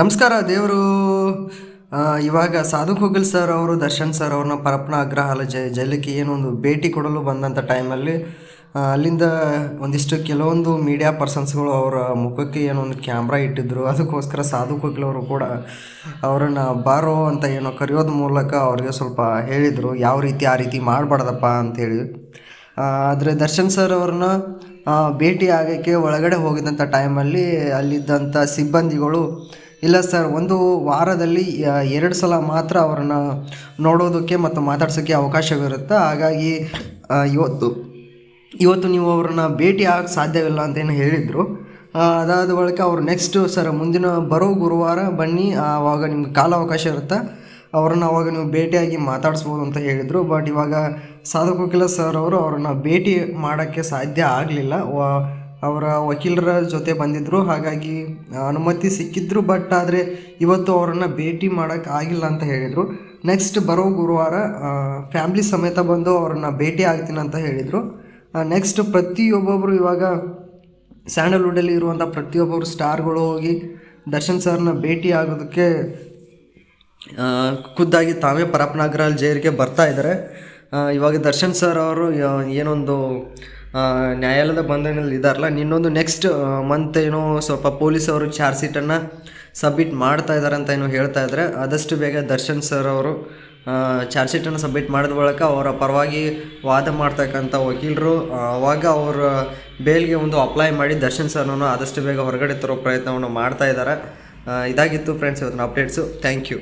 ನಮಸ್ಕಾರ ದೇವರು. ಇವಾಗ ಸಾಧು ಕೋಗಿಲ್ ಸರ್ ಅವರು, ದರ್ಶನ್ ಸರ್ ಅವ್ರನ್ನ ಪರಪ್ಪನ ಅಗ್ರಹಾಲ ಜೈ, ಜೈಲಕ್ಕೆ ಏನೊಂದು ಭೇಟಿ ಕೊಡಲು ಬಂದಂಥ ಟೈಮಲ್ಲಿ ಅಲ್ಲಿಂದ ಒಂದಿಷ್ಟು ಕೆಲವೊಂದು ಮೀಡಿಯಾ ಪರ್ಸನ್ಸ್ಗಳು ಅವರ ಮುಖಕ್ಕೆ ಏನೊಂದು ಕ್ಯಾಮ್ರಾ ಇಟ್ಟಿದ್ದರು ಅದಕ್ಕೋಸ್ಕರ ಸಾಧು ಕೋಗಿಲ್ ಅವರು ಕೂಡ ಅವರನ್ನು ಬಾರೋ ಅಂತ ಏನೋ ಕರೆಯೋದ ಮೂಲಕ ಅವ್ರಿಗೆ ಸ್ವಲ್ಪ ಹೇಳಿದರು. ಯಾವ ರೀತಿ ಆ ರೀತಿ ಮಾಡಬಾರ್ದಪ್ಪ ಅಂತೇಳಿ ಆದರೆ ದರ್ಶನ್ ಸರ್ ಅವ್ರನ್ನ ಭೇಟಿ ಆಗೋಕ್ಕೆ ಒಳಗಡೆ ಹೋಗಿದ್ದಂಥ ಟೈಮಲ್ಲಿ ಅಲ್ಲಿದ್ದಂಥ ಸಿಬ್ಬಂದಿಗಳು ಇಲ್ಲ ಸರ್, ಒಂದು ವಾರದಲ್ಲಿ ಎರಡು ಸಲ ಮಾತ್ರ ಅವರನ್ನು ನೋಡೋದಕ್ಕೆ ಮತ್ತು ಮಾತಾಡ್ಸೋಕ್ಕೆ ಅವಕಾಶವಿರುತ್ತೆ. ಹಾಗಾಗಿ ಇವತ್ತು ಇವತ್ತು ನೀವು ಅವ್ರನ್ನ ಭೇಟಿ ಆಗಕ್ಕೆ ಸಾಧ್ಯವಿಲ್ಲ ಅಂತೇನು ಹೇಳಿದರು. ಅದಾದ ಬಳಿಕ ಅವರು ನೆಕ್ಸ್ಟು ಸರ್, ಮುಂದಿನ ಬರೋ ಗುರುವಾರ ಬನ್ನಿ. ಆವಾಗ ನಿಮ್ಗೆ ಕಾಲಾವಕಾಶ ಇರುತ್ತೆ. ಅವ್ರನ್ನ ಅವಾಗ ನೀವು ಭೇಟಿಯಾಗಿ ಮಾತಾಡಿಸ್ಬೋದು ಅಂತ ಹೇಳಿದರು. ಬಟ್ ಇವಾಗ ಸಾಧಕೋಕಿಲ್ಲ ಕೋಕಿಲ ಸರ್ ಅವರು ಅವ್ರನ್ನ ಭೇಟಿ ಮಾಡೋಕ್ಕೆ ಸಾಧ್ಯ ಆಗಲಿಲ್ಲ. ಅವರ ವಕೀಲರ ಜೊತೆ ಬಂದಿದ್ದರು ಹಾಗಾಗಿ ಅನುಮತಿ ಸಿಕ್ಕಿದ್ರು ಬಟ್ ಆದರೆ ಇವತ್ತು ಅವರನ್ನು ಭೇಟಿ ಮಾಡೋಕ್ಕೆ ಆಗಿಲ್ಲ ಅಂತ ಹೇಳಿದರು. ನೆಕ್ಸ್ಟ್ ಬರೋ ಗುರುವಾರ ಫ್ಯಾಮ್ಲಿ ಸಮೇತ ಬಂದು ಅವ್ರನ್ನ ಭೇಟಿ ಆಗ್ತೀನಿ ಅಂತ ಹೇಳಿದರು. ನೆಕ್ಸ್ಟ್ ಪ್ರತಿಯೊಬ್ಬೊಬ್ಬರು ಇವಾಗ ಸ್ಯಾಂಡಲ್ವುಡಲ್ಲಿ ಇರುವಂಥ ಪ್ರತಿಯೊಬ್ಬರು ಸ್ಟಾರ್ಗಳು ಹೋಗಿ ದರ್ಶನ್ ಸರ್ನ ಭೇಟಿ ಆಗೋದಕ್ಕೆ ಖುದ್ದಾಗಿ ತಾವೇ ಪರಪ್ಪನಗರ ಜೈರಿಗೆ ಬರ್ತಾ ಇದ್ದಾರೆ ಇವಾಗ ದರ್ಶನ್ ಸರ್ ಅವರು ಏನೊಂದು ನ್ಯಾಯಾಲಯದ ಬಂಧನಲ್ಲಿ ಇದ್ದಾರಲ್ಲ ಇನ್ನೊಂದು ನೆಕ್ಸ್ಟ್ ಮಂತ್ ಏನೋ ಸ್ವಲ್ಪ ಪೊಲೀಸ್ ಅವರು ಚಾರ್ಜ್ ಶೀಟನ್ನು ಸಬ್ಮಿಟ್ ಮಾಡ್ತಾ ಇದ್ದಾರೆ ಅಂತ ಏನೋ ಹೇಳ್ತಾ ಇದ್ದಾರೆ ಆದಷ್ಟು ಬೇಗ ದರ್ಶನ್ ಸರ್ ಅವರು ಚಾರ್ಜ್ ಶೀಟನ್ನು ಸಬ್ಮಿಟ್ ಮಾಡಿದ ಬಳಿಕ ಅವರ ಪರವಾಗಿ ವಾದ ಮಾಡ್ತಕ್ಕಂಥ ವಕೀಲರು ಆವಾಗ ಅವರ ಬೇಲ್ಗೆ ಒಂದು ಅಪ್ಲೈ ಮಾಡಿ ದರ್ಶನ್ ಸರ್ನೂ ಆದಷ್ಟು ಬೇಗ ಹೊರಗಡೆ ತರೋ ಪ್ರಯತ್ನವನ್ನು ಮಾಡ್ತಾ ಇದ್ದಾರೆ ಇದಾಗಿತ್ತು ಫ್ರೆಂಡ್ಸ್ ಇವತ್ತಿನ ಅಪ್ಡೇಟ್ಸು ಥ್ಯಾಂಕ್ ಯು